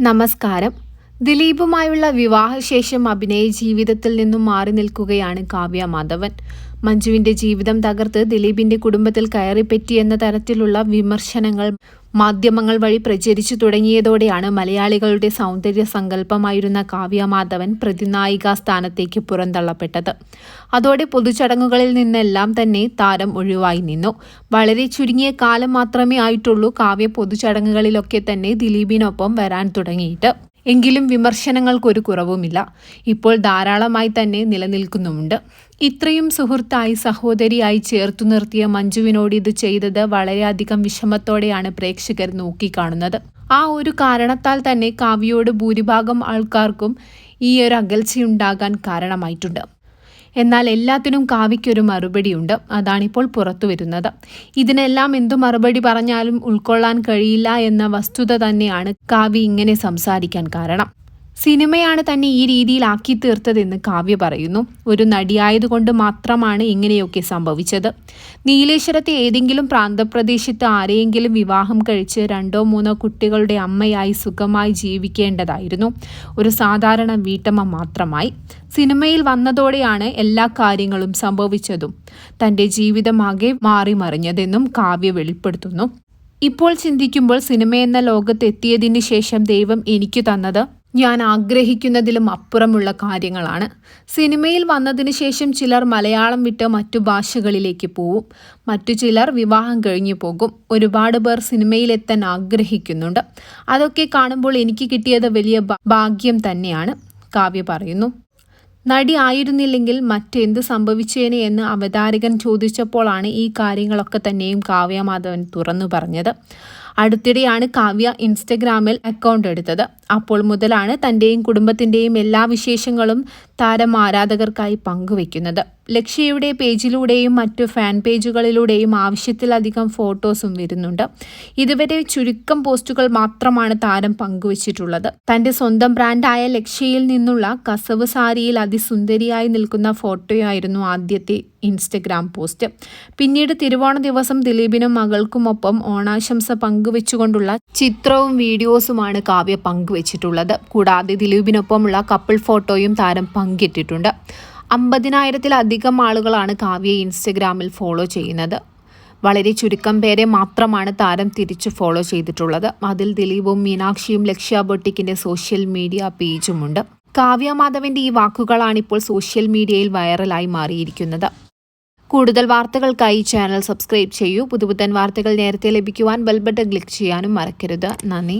നമസ്കാരം. ദിലീപുമായുള്ള വിവാഹശേഷം അഭിനയ ജീവിതത്തിൽ നിന്നും മാറി നിൽക്കുകയാണ് കാവ്യ മാധവൻ. മഞ്ജുവിന്റെ ജീവിതം തകർത്ത് ദിലീപിന്റെ കുടുംബത്തിൽ കയറിപ്പറ്റിയെന്ന തരത്തിലുള്ള വിമർശനങ്ങൾ മാധ്യമങ്ങൾ വഴി പ്രചരിച്ചു തുടങ്ങിയതോടെയാണ് മലയാളികളുടെ സൗന്ദര്യ സങ്കല്പമായിരുന്ന കാവ്യ മാധവൻ പ്രതിനായിക സ്ഥാനത്തേക്ക് പുറന്തള്ളപ്പെട്ടത്. അതോടെ പൊതുചടങ്ങുകളിൽ നിന്നെല്ലാം തന്നെ താരം ഒഴിവായി നിന്നു. വളരെ ചുരുങ്ങിയ കാലം മാത്രമേ ആയിട്ടുള്ളൂ കാവ്യ പൊതുചടങ്ങുകളിലൊക്കെ തന്നെ ദിലീപിനൊപ്പം വരാൻ തുടങ്ങിയിട്ട്. എങ്കിലും വിമർശനങ്ങൾക്കൊരു കുറവുമില്ല. ഇപ്പോൾ ധാരാളമായി തന്നെ നിലനിൽക്കുന്നുമുണ്ട്. ഇത്രയും സുഹൃത്തായി സഹോദരിയായി ചേർത്തു നിർത്തിയ മഞ്ജുവിനോട് ഇത് ചെയ്തത് വളരെയധികം വിഷമത്തോടെയാണ് പ്രേക്ഷകർ നോക്കിക്കാണുന്നത്. ആ ഒരു കാരണത്താൽ തന്നെ കാവ്യയോട് ഭൂരിഭാഗം ആൾക്കാർക്കും ഈ ഒരു അകൽച്ചയുണ്ടാകാൻ കാരണമായിട്ടുണ്ട്. എന്നാൽ എല്ലാത്തിനും കാവ്യയ്ക്കൊരു മറുപടിയുണ്ട്. അതാണിപ്പോൾ പുറത്തു വരുന്നത്. ഇതിനെല്ലാം എന്തു മറുപടി പറഞ്ഞാലും ഉൾക്കൊള്ളാൻ കഴിയില്ല എന്ന വസ്തുത തന്നെയാണ് കാവി ഇങ്ങനെ സംസാരിക്കാൻ കാരണം. സിനിമയാണ് തന്നെ ഈ രീതിയിൽ ആക്കി തീർത്തതെന്ന് കാവ്യ പറയുന്നു. ഒരു നടിയായതുകൊണ്ട് മാത്രമാണ് ഇങ്ങനെയൊക്കെ സംഭവിച്ചത്. നീലേശ്വരത്തെ ഏതെങ്കിലും പ്രാന്തപ്രദേശത്ത് ആരെയെങ്കിലും വിവാഹം കഴിച്ച് രണ്ടോ മൂന്നോ കുട്ടികളുടെ അമ്മയായി സുഖമായി ജീവിക്കേണ്ടതായിരുന്നു. ഒരു സാധാരണ വീട്ടമ്മ മാത്രമായി. സിനിമയിൽ വന്നതോടെയാണ് എല്ലാ കാര്യങ്ങളും സംഭവിച്ചതും. തന്റെ ജീവിതമാകെ മാറിമറിഞ്ഞതെന്നും കാവ്യ വെളിപ്പെടുത്തുന്നു. ഇപ്പോൾ ചിന്തിക്കുമ്പോൾ സിനിമ എന്ന ലോകത്തെത്തിയതിന് ശേഷം ദൈവം എനിക്ക് തന്നത് ഞാൻ ആഗ്രഹിക്കുന്നതിലും അപ്പുറമുള്ള കാര്യങ്ങളാണ്. സിനിമയിൽ വന്നതിന് ശേഷം ചിലർ മലയാളം വിട്ട് മറ്റു ഭാഷകളിലേക്ക് പോവും. മറ്റു ചിലർ വിവാഹം കഴിഞ്ഞു പോകും. ഒരുപാട് പേർ സിനിമയിലെത്താൻ ആഗ്രഹിക്കുന്നുണ്ട്. അതൊക്കെ കാണുമ്പോൾ എനിക്ക് കിട്ടിയത് വലിയ ഭാഗ്യം തന്നെയാണ്. കാവ്യ പറയുന്നു നടി ആയിരുന്നില്ലെങ്കിൽ മറ്റെന്ത് സംഭവിച്ചേനെ എന്ന് അവതാരകൻ ചോദിച്ചപ്പോഴാണ് ഈ കാര്യങ്ങളൊക്കെ തന്നെയും കാവ്യ മാധവൻ തുറന്നു പറഞ്ഞത്. അടുത്തിടെയാണ് കാവ്യ ഇൻസ്റ്റഗ്രാമിൽ അക്കൗണ്ട് എടുത്തത്. അപ്പോൾ മുതലാണ് തന്റെയും കുടുംബത്തിന്റെയും എല്ലാ വിശേഷങ്ങളും താരം ആരാധകർക്കായി പങ്കുവെക്കുന്നത്. ലക്ഷ്യയുടെ പേജിലൂടെയും മറ്റു ഫാൻ പേജുകളിലൂടെയും ആവശ്യത്തിലധികം ഫോട്ടോസും വരുന്നുണ്ട്. ഇതുവരെ ചുരുക്കം പോസ്റ്റുകൾ മാത്രമാണ് താരം പങ്കുവച്ചിട്ടുള്ളത്. തന്റെ സ്വന്തം ബ്രാൻഡായ ലക്ഷ്യയിൽ നിന്നുള്ള കസവ് സാരിയിൽ അതിസുന്ദരിയായി നിൽക്കുന്ന ഫോട്ടോയായിരുന്നു ആദ്യത്തെ ഇൻസ്റ്റഗ്രാം പോസ്റ്റ്. പിന്നീട് തിരുവോണ ദിവസം ദിലീപിനും മകൾക്കുമൊപ്പം ഓണാശംസ പങ്കുവെച്ചുകൊണ്ടുള്ള ചിത്രവും വീഡിയോസുമാണ് കാവ്യ പങ്കുവച്ചിട്ടുള്ളത്. കൂടാതെ ദിലീപിനൊപ്പമുള്ള കപ്പിൾ ഫോട്ടോയും താരം പങ്കിട്ടിട്ടുണ്ട്. അമ്പതിനായിരത്തിലധികം ആളുകളാണ് കാവ്യയെ ഇൻസ്റ്റഗ്രാമിൽ ഫോളോ ചെയ്യുന്നത്. വളരെ ചുരുക്കം പേരെ മാത്രമാണ് താരം തിരിച്ചു ഫോളോ ചെയ്തിട്ടുള്ളത്. അതിൽ ദിലീപും മീനാക്ഷിയും ലക്ഷ്യ ബൊട്ടിക്കിന്റെ സോഷ്യൽ മീഡിയ പേജുമുണ്ട്. കാവ്യ മാധവന്റെ ഈ വാക്കുകളാണ് ഇപ്പോൾ സോഷ്യൽ മീഡിയയിൽ വൈറലായി മാറിയിരിക്കുന്നത്. കൂടുതൽ വാർത്തകൾക്കായി ചാനൽ സബ്സ്ക്രൈബ് ചെയ്യൂ. പുതുപുത്തൻ വാർത്തകൾ നേരത്തെ ലഭിക്കുവാൻ ബെൽബട്ടൺ ക്ലിക്ക് ചെയ്യാനും മറക്കരുത്. നന്ദി.